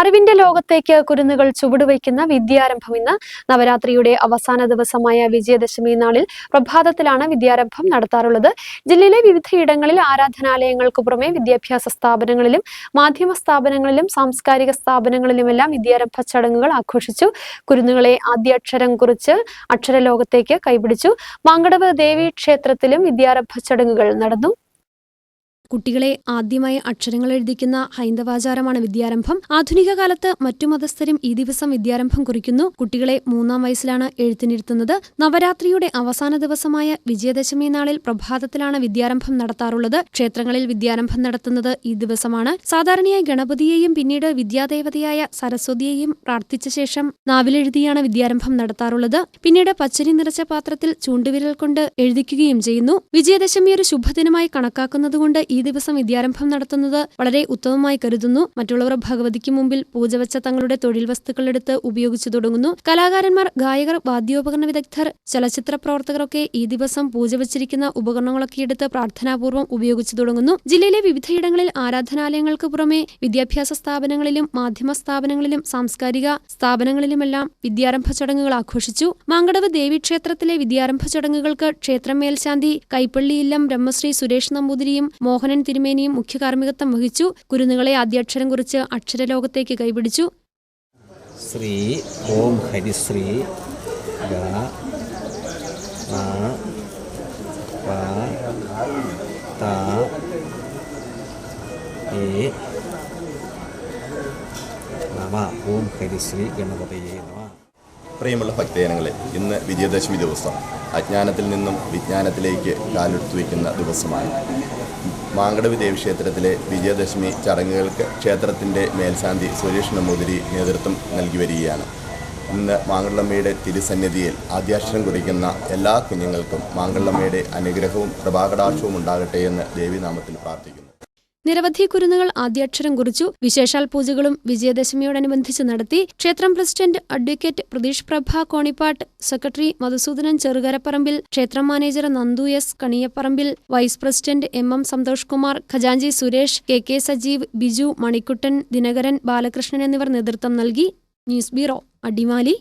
അറിവിന്റെ ലോകത്തേക്ക് കുരുന്നുകൾ ചുവടുവയ്ക്കുന്ന വിദ്യാരംഭം ഇന്ന് നവരാത്രിയുടെ അവസാന ദിവസമായ വിജയദശമി നാളിൽ പ്രഭാതത്തിലാണ് വിദ്യാരംഭം നടത്താറുള്ളത്. ജില്ലയിലെ വിവിധയിടങ്ങളിൽ ആരാധനാലയങ്ങൾക്ക് പുറമെ വിദ്യാഭ്യാസ സ്ഥാപനങ്ങളിലും മാധ്യമ സ്ഥാപനങ്ങളിലും സാംസ്കാരിക സ്ഥാപനങ്ങളിലുമെല്ലാം വിദ്യാരംഭ ചടങ്ങുകൾ ആഘോഷിച്ചു. കുരുന്നുകളെ ആദ്യാക്ഷരം കുറിച്ച് അക്ഷരലോകത്തേക്ക് കൈപിടിച്ചു. മാങ്കടവ് ദേവി ക്ഷേത്രത്തിലും വിദ്യാരംഭ ചടങ്ങുകൾ നടന്നു. കുട്ടികളെ ആദ്യമായി അക്ഷരങ്ങൾ എഴുതിക്കുന്ന ഹൈന്ദവാചാരമാണ് വിദ്യാരംഭം. ആധുനിക കാലത്ത് മറ്റു മതസ്ഥരും ഈ ദിവസം വിദ്യാരംഭം കുറിക്കുന്നു. കുട്ടികളെ മൂന്നാം വയസ്സിലാണ് എഴുത്തിനിരുത്തുന്നത് നവരാത്രിയുടെ അവസാന ദിവസമായ വിജയദശമി നാളിൽ പ്രഭാതത്തിലാണ് വിദ്യാരംഭം നടത്താറുള്ളത്. ക്ഷേത്രങ്ങളിൽ വിദ്യാരംഭം നടത്തുന്നത് ഈ ദിവസമാണ്. സാധാരണയായി ഗണപതിയെയും പിന്നീട് വിദ്യാദേവതയായ സരസ്വതിയെയും പ്രാർത്ഥിച്ച ശേഷം നാവിലെഴുതിയാണ് വിദ്യാരംഭം നടത്താറുള്ളത്. പിന്നീട് പച്ചരി നിറച്ച പാത്രത്തിൽ ചൂണ്ടുവിരൽ കൊണ്ട് എഴുതിക്കുകയും ചെയ്യുന്നു. വിജയദശമി ഒരു ശുഭദിനമായി കണക്കാക്കുന്നതുകൊണ്ട് ഈ ദിവസം വിദ്യാരംഭം നടത്തുന്നത് വളരെ ഉത്തമമായി കരുതുന്നു. മറ്റുള്ളവർ ഭഗവതിക്ക് മുമ്പിൽ പൂജ വെച്ച തങ്ങളുടെ തൊഴിൽ വസ്തുക്കളെടുത്ത് ഉപയോഗിച്ചു തുടങ്ങുന്നു. കലാകാരന്മാർ ഗായകർ വാദ്യോപകരണ വിദഗ്ധർ ചലച്ചിത്ര പ്രവർത്തകരൊക്കെ ഈ ദിവസം പൂജ വച്ചിരിക്കുന്ന ഉപകരണങ്ങളൊക്കെ എടുത്ത് പ്രാർത്ഥനാപൂർവം ഉപയോഗിച്ചു തുടങ്ങുന്നു. ജില്ലയിലെ വിവിധയിടങ്ങളിൽ ആരാധനാലയങ്ങൾക്ക് പുറമെ വിദ്യാഭ്യാസ സ്ഥാപനങ്ങളിലും മാധ്യമ സ്ഥാപനങ്ങളിലും സാംസ്കാരിക സ്ഥാപനങ്ങളിലുമെല്ലാം വിദ്യാരംഭ ചടങ്ങുകൾ ആഘോഷിച്ചു. മാങ്കടവ് ദേവീക്ഷേത്രത്തിലെ വിദ്യാരംഭ ചടങ്ങുകൾക്ക് ക്ഷേത്രം മേൽശാന്തി കൈപ്പള്ളി ഇല്ലം ബ്രഹ്മശ്രീ സുരേഷ് നമ്പൂതിരിയും മോഹനൻ തിരുമേനിയും മുഖ്യ കാർമ്മികത്വം വഹിച്ചു. കുരുന്നുകളെ ആദ്യാക്ഷരം കുറിച്ച് അക്ഷരലോകത്തേക്ക് കൈപിടിച്ചു. ശ്രീ ഓം ഹരിശ്രീ നമ. ഓം ഹരിശ്രീ ഗണപതയേ നമ. പ്രിയമുള്ള ഭക്തജനങ്ങളെ ഇന്ന് വിജയദശമി ദിവസം. അജ്ഞാനത്തിൽ നിന്നും വിജ്ഞാനത്തിലേക്ക് കാലെടുത്തു വയ്ക്കുന്ന ദിവസമാണ്. മാങ്കടവി ദേവീക്ഷേത്രത്തിലെ വിജയദശമി ചടങ്ങുകൾക്ക് ക്ഷേത്രത്തിന്റെ മേൽശാന്തി സുരേഷ് നമ്പൂതിരി നേതൃത്വം നൽകി വരികയാണ്. ഇന്ന് മാങ്കള്ളമ്മയുടെ തിരുസന്നിധിയിൽ ആദ്യാക്ഷരം കുറിക്കുന്ന എല്ലാ കുഞ്ഞുങ്ങൾക്കും മാങ്കള്ളമ്മയുടെ അനുഗ്രഹവും കൃപാകടാക്ഷവും ഉണ്ടാകട്ടെ എന്ന് ദേവിനാമത്തിൽ പ്രാർത്ഥിക്കുന്നു. നിരവധി കുരുന്നുകൾ ആദ്യാക്ഷരം കുറിച്ചു. വിശേഷാൽ പൂജകളും വിജയദശമിയോടനുബന്ധിച്ച് നടത്തി. ക്ഷേത്രം president advocate Prateesh Prabha Konippattu secretary Madhusoodanan Cherukaraparambil ക്ഷേത്രം manager Nandu S Kaniyaparambil vice president M M Santhosh Kumar ഖജാഞ്ചി Suresh K K Sajeev Biju Manikuttan Dinakaran Balakrishnan എന്നിവർ നേതൃത്വം നൽകി. News bureau Adimali.